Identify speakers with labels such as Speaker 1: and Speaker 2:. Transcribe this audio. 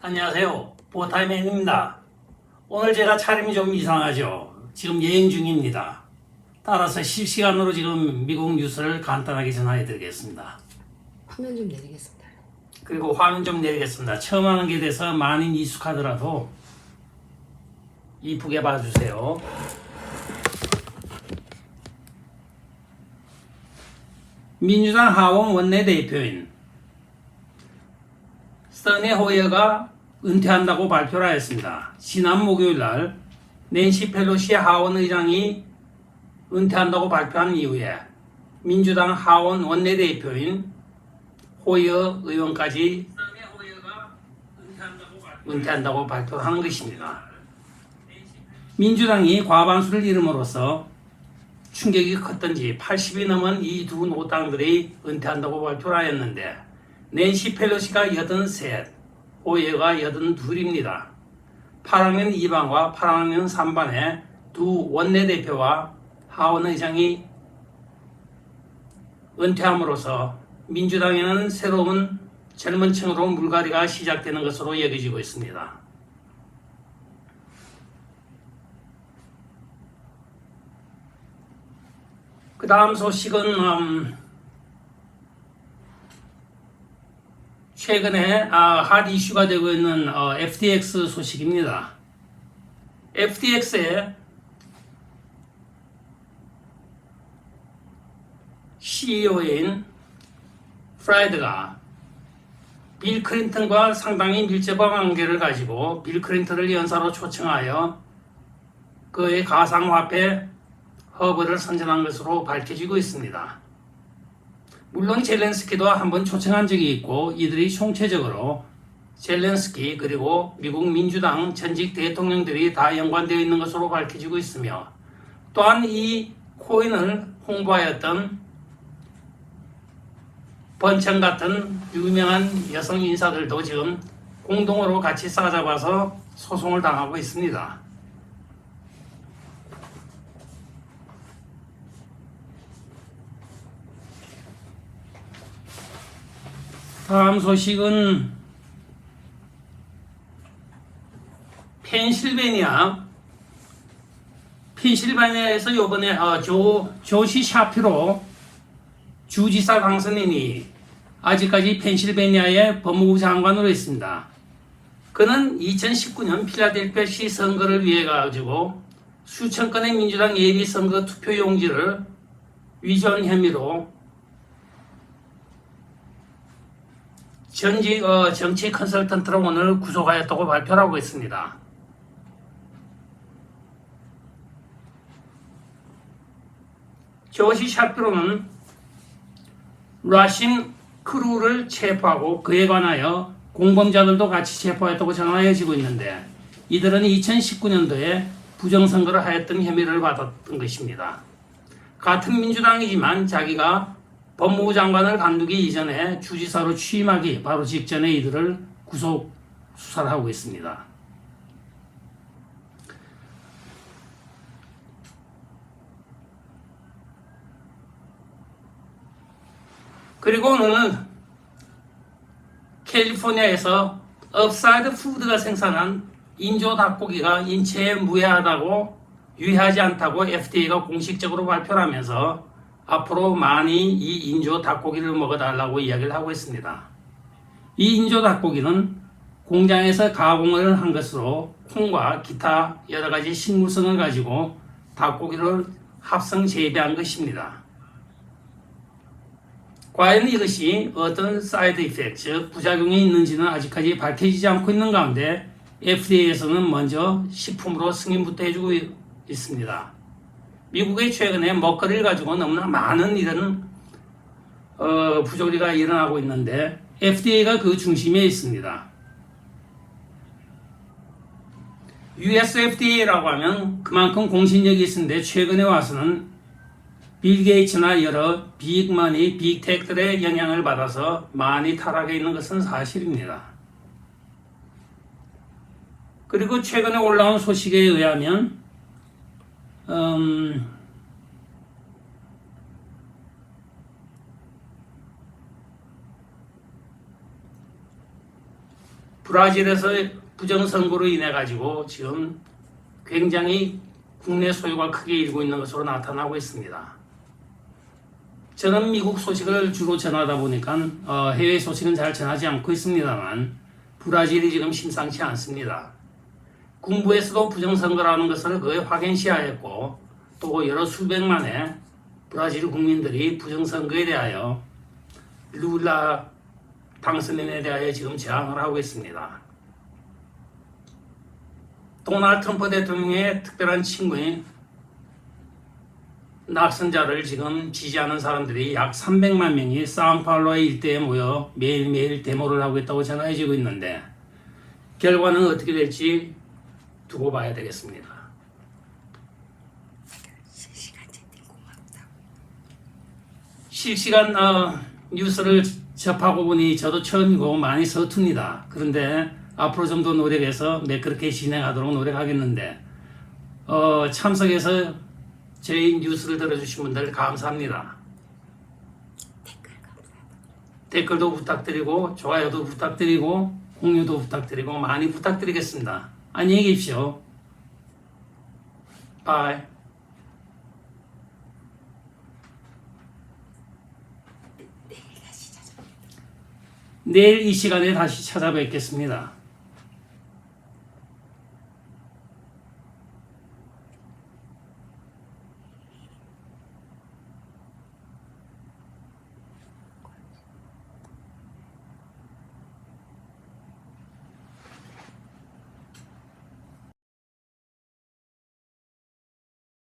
Speaker 1: 안녕하세요. 보타임맨입니다. 오늘 제가 차림이 좀 이상하죠. 지금 여행 중입니다. 따라서 실시간으로 지금 미국 뉴스를 간단하게 전해 드리겠습니다.
Speaker 2: 화면 좀 내리겠습니다.
Speaker 1: 그리고 화면 좀 내리겠습니다. 처음 하는 게 돼서 많이 익숙하더라도 이쁘게 봐주세요. 민주당 하원 원내대표인 써니 호여가 은퇴한다고 발표를 하였습니다. 지난 목요일 날 낸시 펠로시 하원 의장이 은퇴한다고 발표한 이후에 민주당 하원 원내대표인 호여 의원까지 은퇴한다고 발표하는 것입니다. 민주당이 과반수를 잃음으로써 충격이 컸던지 80이 넘은 이 두 노당들이 은퇴한다고 발표를 하였는데 낸시 펠로시가 83, 호예가 82입니다. 8학년 2반과 8학년 3반의 두 원내대표와 하원 의장이 은퇴함으로써 민주당에는 새로운 젊은 층으로 물갈이가 시작되는 것으로 여겨지고 있습니다. 그 다음 소식은 음, 최근에 아, 핫 이슈가 되고 있는 어, FTX 소식입니다. FTX의 CEO인 프라이드가 빌 클린턴과 상당히 밀접한 관계를 가지고 빌 클린턴을 연사로 초청하여 그의 가상화폐 허브를 선전한 것으로 밝혀지고 있습니다. 물론 젤렌스키도 한번 초청한 적이 있고 이들이 총체적으로 젤렌스키 그리고 미국 민주당 전직 대통령들이 다 연관되어 있는 것으로 밝혀지고 있으며 또한 이 코인을 홍보하였던 번천 같은 유명한 여성 인사들도 지금 공동으로 같이 싸잡아서 소송을 당하고 있습니다. 다음 소식은 펜실베니아 펜실베니아에서 이번에 어, 조 조시 샤피로 주지사 당선인이 아직까지 펜실베니아의 법무부 장관으로 있습니다. 그는 2019년 필라델피아시 선거를 위해 가지고 수천 건의 민주당 예비 선거 투표 용지를 위조한 혐의로 전직 어, 정치 컨설턴트로 오늘 구속하였다고 발표를 하고 있습니다. 조시 샤피로는 라신 크루를 체포하고 그에 관하여 공범자들도 같이 체포했다고 전하여지고 있는데 이들은 2019년도에 부정선거를 하였던 혐의를 받았던 것입니다. 같은 민주당이지만 자기가 법무부 장관을 간두기 이전에 주지사로 취임하기 바로 직전에 이들을 구속 수사를 하고 있습니다. 그리고 오늘 캘리포니아에서 업사이드 푸드가 생산한 인조 닭고기가 인체에 무해하다고 유해하지 않다고 FDA가 공식적으로 발표를 하면서 앞으로 많이 이 인조 닭고기를 먹어달라고 이야기를 하고 있습니다. 이 인조 닭고기는 공장에서 가공을 한 것으로 콩과 기타 여러 가지 식물성을 가지고 닭고기를 합성 재배한 것입니다. 과연 이것이 어떤 사이드 이펙트, 즉 부작용이 있는지는 아직까지 밝혀지지 않고 있는 가운데 FDA에서는 먼저 식품으로 승인부터 해주고 있습니다. 미국의 최근에 먹거리를 가지고 너무나 많은 이런 어, 부조리가 일어나고 있는데 FDA가 그 중심에 있습니다. US FDA라고 하면 그만큼 공신력이 있는데 최근에 와서는 빌 게이츠나 여러 빅머니, 빅텍들의 영향을 받아서 많이 타락해 있는 것은 사실입니다. 그리고 최근에 올라온 소식에 의하면 음, 브라질에서 부정선거로 인해 가지고 지금 굉장히 국내 소유가 크게 일고 있는 것으로 나타나고 있습니다. 저는 미국 소식을 주로 전하다 보니까 어, 해외 소식은 잘 전하지 않고 있습니다만 브라질이 지금 심상치 않습니다. 군부에서도 부정선거라는 것을 거의 확인시하였고 또 여러 수백만의 브라질 국민들이 부정선거에 대하여 룰라 당선인에 대하여 지금 저항을 하고 있습니다. 도널드 트럼프 대통령의 특별한 친구인 낙선자를 지금 지지하는 사람들이 약 300만 명이 사우파울로의 일대에 모여 매일매일 데모를 하고 있다고 전해지고 있는데 결과는 어떻게 될지 두고 봐야 되겠습니다.
Speaker 2: 실시간
Speaker 1: 어, 뉴스를 접하고 보니 저도 처음이고 많이 서툽니다. 그런데 앞으로 좀 더 노력해서 매끄럽게 진행하도록 노력하겠는데 어, 참석해서 저희 뉴스를 들어주신 분들 감사합니다.
Speaker 2: 댓글 감사합니다.
Speaker 1: 댓글도 부탁드리고 좋아요도 부탁드리고 공유도 부탁드리고 많이 부탁드리겠습니다. 안녕히 계십시오. 바이. 내일 이 시간에 다시 찾아뵙겠습니다.